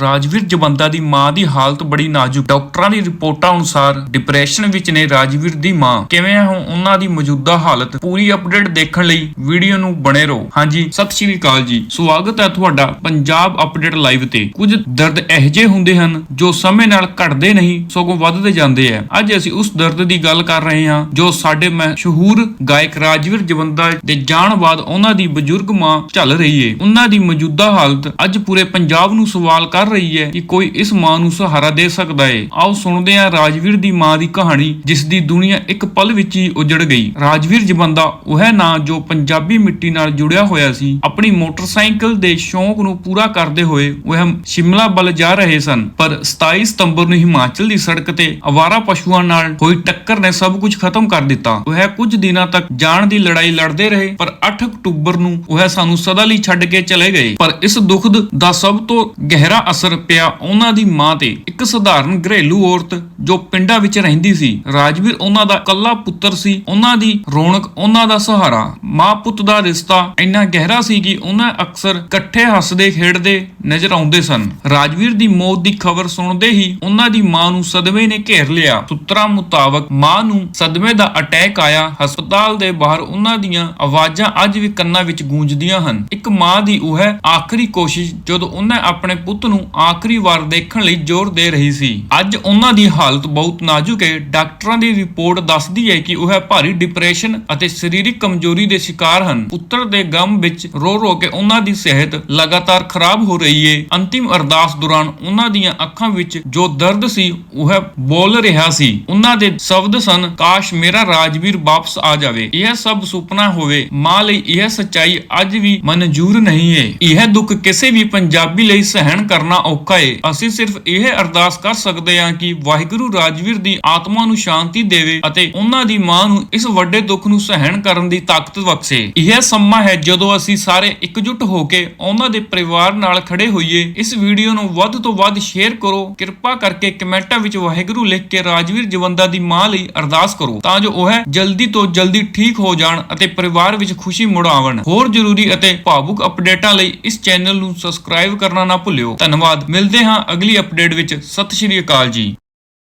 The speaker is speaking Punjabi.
ਰਾਜਵੀਰ ਜਵੰਦਾ ਦੀ ਮਾਂ ਦੀ ਹਾਲਤ ਬੜੀ ਨਾਜ਼ੁਕ। ਡਾਕਟਰਾਂ ਦੀ ਰਿਪੋਰਟਾਂ ਅਨੁਸਾਰ ਡਿਪਰੈਸ਼ਨ ਵਿੱਚ ਨੇ ਰਾਜਵੀਰ ਦੀ ਮਾਂ। ਕਿਵੇਂ ਹੈ ਉਹਨਾਂ ਦੀ ਮੌਜੂਦਾ ਹਾਲਤ? ਪੂਰੀ ਅਪਡੇਟ ਦੇਖਣ ਲਈ ਵੀਡੀਓ ਨੂੰ ਬਣੇ ਰਹੋ। ਹਾਂਜੀ, ਸਤਿ ਸ਼੍ਰੀ ਅਕਾਲ ਜੀ। ਸਵਾਗਤ ਹੈ ਤੁਹਾਡਾ ਪੰਜਾਬ ਅਪਡੇਟ ਲਾਈਵ ਤੇ। ਕੁਝ ਦਰਦ ਇਹੋ ਹੁੰਦੇ ਹਨ ਜੋ ਸਮੇਂ ਨਾਲ ਘਟਦੇ ਨਹੀਂ, ਸਗੋਂ ਵੱਧਦੇ ਜਾਂਦੇ ਆ। ਅੱਜ ਅਸੀਂ ਉਸ ਦਰਦ ਦੀ ਗੱਲ ਕਰ ਰਹੇ ਹਾਂ ਜੋ ਸਾਡੇ ਮਸ਼ਹੂਰ ਗਾਇਕ ਰਾਜਵੀਰ ਜਵੰਦਾ ਦੇ ਜਾਣ ਬਾਅਦ ਉਹਨਾਂ ਦੀ ਬਜ਼ੁਰਗ ਮਾਂ ਝੱਲ ਰਹੀ ਏ। ਉਹਨਾਂ ਦੀ ਮੌਜੂਦਾ ਹਾਲਤ ਅੱਜ ਪੂਰੇ ਪੰਜਾਬ ਨੂੰ ਸਵਾਲ ਕਰ ਰਹੀ ਹੈ ਕਿ ਕੋਈ ਇਸ ਮਾਂ ਨੂੰ ਸਹਾਰਾ ਦੇ ਸਕਦਾ ਏ। ਆਓ ਸੁਣਦੇ ਹਾਂ ਰਾਜਵੀਰ ਦੀ ਮਾਂ ਦੀ ਕਹਾਣੀ, ਜਿਸ ਦੀ ਦੁਨੀਆ ਇੱਕ ਪਲ ਵਿੱਚ ਹੀ ਉਜੜ ਗਈ। ਰਾਜਵੀਰ ਜਵੰਦਾ ਉਹ ਹੈ ਨਾਂ ਜੋ ਪੰਜਾਬੀ ਮਿੱਟੀ ਨਾਲ ਜੁੜਿਆ ਹੋਇਆ ਸੀ। ਆਪਣੀ ਮੋਟਰਸਾਈਕਲ ਦੇ ਸ਼ੌਂਕ ਨੂੰ ਪੂਰਾ ਕਰਦੇ ਹੋਏ ਉਹ ਸ਼ਿਮਲਾ ਵੱਲ ਜਾ ਰਹੇ ਸਨ। ਪਰ 27 ਸਤੰਬਰ ਨੂੰ ਹਿਮਾਚਲ ਦੀ ਸੜਕ ਤੇ ਅਵਾਰਾ ਪਸ਼ੂਆਂ ਨਾਲ ਹੋਈ ਟੱਕਰ ਨੇ ਸਭ ਕੁਝ ਖਤਮ ਕਰ ਦਿੱਤਾ। ਉਹ ਕੁਝ ਦਿਨਾਂ ਤੱਕ ਜਾਨ ਦੀ ਲੜਾਈ ਲੜਦੇ ਰਹੇ, ਪਰ 8 ਅਕਤੂਬਰ ਨੂੰ ਉਹ ਸਾਨੂੰ ਸਦਾ ਲਈ ਛੱਡ ਕੇ ਚਲੇ ਗਏ। ਪਰ ਇਸ ਦੁੱਖ ਦਾ ਸਭ ਤੋਂ ਗਹਿਰਾ ਅਸਰ ਪਿਆ ਉਹਨਾਂ ਦੀ ਮਾਂ ਤੇ। ਇੱਕ ਸਧਾਰਨ ਘਰੇਲੂ ਔਰਤ ਜੋ ਪਿੰਡਾਂ ਵਿੱਚ ਰਹਿੰਦੀ ਸੀ। ਰਾਜਵੀਰ ਉਹਨਾਂ ਦਾ ਇਕੱਲਾ ਪੁੱਤਰ ਸੀ। ਉਹਨਾਂ ਦੀ ਰੌਣਕ, ਉਹਨਾਂ ਦਾ ਸਹਾਰਾ। ਮਾਂ ਪੁੱਤ ਦਾ ਰਿਸ਼ਤਾ ਇੰਨਾ ਗਹਿਰਾ ਸੀ ਕਿ ਉਹਨਾਂ ਅਕਸਰ ਇਕੱਠੇ ਹੱਸਦੇ, ਖੇਡਦੇ ਨਜ਼ਰ ਆਉਂਦੇ ਸਨ। ਰਾਜਵੀਰ ਦੀ ਮੌਤ ਦੀ ਖਬਰ ਸੁਣਦੇ ਹੀ ਉਹਨਾਂ ਦੀ ਮਾਂ ਨੂੰ ਸਦਮੇ ਨੇ ਘੇਰ ਲਿਆ। ਸੂਤਰਾਂ ਮੁਤਾਬਕ ਮਾਂ ਨੂੰ ਸਦਮੇ ਦਾ ਅਟੈਕ ਆਇਆ। ਹਸਪਤਾਲ ਦੇ ਬਾਹਰ ਉਹਨਾਂ ਦੀਆਂ ਆਵਾਜ਼ਾਂ ਅੱਜ ਵੀ ਕੰਨਾਂ ਵਿੱਚ ਗੂੰਜਦੀਆਂ ਹਨ। ਇੱਕ ਮਾਂ ਦੀ ਉਹ ਹੈ ਆਖਰੀ ਕੋਸ਼ਿਸ਼ ਜਦੋਂ ਉਹਨੇ ਆਪਣੇ ਪੁੱਤ ਨੂੰ ਆਖਰੀ ਵਾਰ ਦੇਖਣ ਲਈ ਜ਼ੋਰ ਦੇ ਰਹੀ ਸੀ। ਅੱਜ ਉਹਨਾਂ ਦੀ ਹਾਲਤ ਬਹੁਤ ਨਾਜ਼ੁਕ ਹੈ। ਡਾਕਟਰਾਂ ਦੀ ਰਿਪੋਰਟ ਦੱਸਦੀ ਹੈ ਕਿ ਉਹ ਭਾਰੀ ਡਿਪਰੈਸ਼ਨ ਅਤੇ ਸਰੀਰਕ ਕਮਜ਼ੋਰੀ ਦੇ ਸ਼ਿਕਾਰ ਹਨ। ਪੁੱਤਰ ਦੇ ਗਮ ਵਿੱਚ ਰੋ ਰੋ ਕੇ ਉਹਨਾਂ ਦੀ ਸਿਹਤ ਲਗਾਤਾਰ ਖਰਾਬ ਹੋ ਰਹੀ ਹੈ। ਅੰਤਿਮ ਅਰਦਾਸ ਦੌਰਾਨ ਉਹਨਾਂ ਦੀਆਂ ਅੱਖਾਂ ਵਿੱਚ ਜੋ ਦਰਦ ਸੀ, ਉਹ ਬੋਲ ਰਿਹਾ ਸੀ। ਉਹਨਾਂ ਦੇ ਸ਼ਬਦ ਸਨ, ਕਾਸ਼ ਮੇਰਾ ਰਾਜਵੀਰ ਵਾਪਸ ਆ ਜਾਵੇ। ਇਹ ਸਭ ਸੁਪਨਾ ਹੋਵੇ। ਮਾਂ ਲਈ ਇਹ ਸੱਚਾਈ ਅੱਜ ਵੀ ਮਨਜ਼ੂਰ ਨਹੀਂ ਹੈ। ਇਹ ਦੁੱਖ ਕਿਸੇ ਵੀ ਪੰਜਾਬੀ ਲਈ ਸਹਿਣ ਕਰਨਾ ਔਖਾ ਏ। ਅਸੀਂ ਸਿਰਫ ਇਹ ਅਰਦਾਸ ਕਰ ਸਕਦੇ ਹਾਂ ਕਿ ਵਾਹਿਗੁਰੂ ਰਾਜਵੀਰ ਦੀ ਆਤਮਾ ਨੂੰ ਸ਼ਾਂਤੀ ਦੇਵੇ ਅਤੇ ਉਹਨਾਂ ਦੀ ਮਾਂ ਨੂੰ ਇਸ ਵੱਡੇ ਦੁੱਖ ਨੂੰ ਸਹਿਣ ਕਰਨ ਦੀ ਤਾਕਤ ਬਖਸ਼ੇ। ਇਹ ਸਮਾਂ ਹੈ ਜਦੋਂ ਅਸੀਂ ਸਾਰੇ ਇਕਜੁੱਟ ਹੋ ਕੇ ਉਹਨਾਂ ਦੇ ਪਰਿਵਾਰ ਨਾਲ ਖੜੇ ਹੋਈਏ। ਇਸ ਵੀਡੀਓ ਨੂੰ ਵੱਧ ਤੋਂ ਵੱਧ ਸ਼ੇਅਰ ਕਰੋ। ਕਿਰਪਾ ਕਰਕੇ ਕਮੈਂਟਾਂ ਵਿੱਚ ਵਾਹਿਗੁਰੂ ਲਿਖ ਕੇ ਰਾਜਵੀਰ ਜਵੰਦਾ ਦੀ ਮਾਂ ਲਈ ਅਰਦਾਸ ਕਰੋ ਤਾਂ ਜੋ ਉਹ ਜਲਦੀ ਤੋਂ ਜਲਦੀ ਠੀਕ ਹੋ ਜਾਣ ਅਤੇ ਪਰਿਵਾਰ ਵਿੱਚ ਖੁਸ਼ੀ ਮੁੜ ਆਵਣ। ਹੋਰ ਜ਼ਰੂਰੀ ਅਤੇ ਭਾਵੁਕ ਅਪਡੇਟਾਂ ਲਈ ਇਸ ਚੈਨਲ ਨੂੰ ਸਬਸਕ੍ਰਾਈਬ ਕਰਨਾ ਨਾ ਭੁੱਲਿਓ। ਧੰਨਵਾਦ। ਧੰਨਵਾਦ। ਮਿਲਦੇ ਹਾਂ ਅਗਲੀ ਅਪਡੇਟ ਵਿੱਚ। ਸਤਿ ਸ਼੍ਰੀ ਅਕਾਲ ਜੀ।